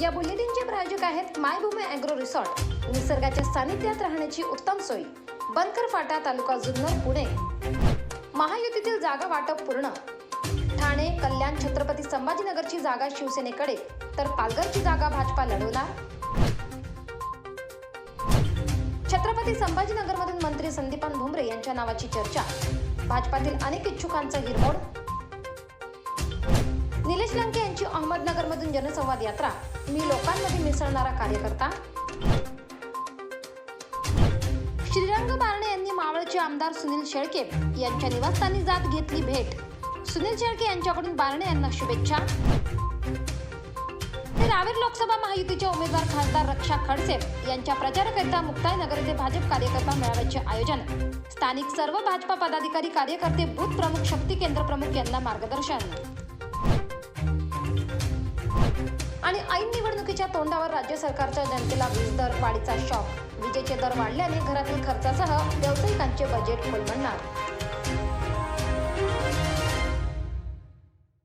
या बुलेटिनचे प्रायोजक आहेत मायभूमी अॅग्रो रिसॉर्ट. निसर्गाच्या सानिध्यात राहण्याची उत्तम सोय. बनकर फाटा तालुका जुन्नर पुणे. महायुतीतील जागा वाटप पूर्ण. ठाणे कल्याण छत्रपती संभाजीनगरची जागा शिवसेनेकडे. तर पालघरची जागा भाजपा लढवणार. छत्रपती संभाजीनगरमधून मंत्री संदीपान भुमरे यांच्या नावाची चर्चा. भाजपातील अनेक इच्छुकांचा हिरमोड. निलेश लंके यांची अहमदनगरमधून जनसंवाद यात्रा. मी लोकांमध्ये मिसळणारा कार्यकर्ता. श्रीरंग बारणे यांनी मावळचे आमदार सुनील शेळके यांच्या निवासस्थानी जात घेतली भेट. सुनील शेळके यांच्याकडून बारणे यांना शुभेच्छा. ते रावेर लोकसभा महायुतीचे उमेदवार खासदार रक्षा खडसे यांच्या प्रचाराकरिता मुक्ताईनगर येथे भाजप कार्यकर्ता मेळाव्याचे आयोजन. स्थानिक सर्व भाजपा पदाधिकारी कार्यकर्ते बूथ प्रमुख शक्ती केंद्र प्रमुख यांना मार्गदर्शन. आणि ऐन निवडणुकीच्या तोंडावर राज्य सरकारच्या जनतेला वीज दर वाढीचा शॉक. विजेचे दर वाढल्याने घरातील खर्चासह व्यावसायिकांचे बजेट कोलमडणार.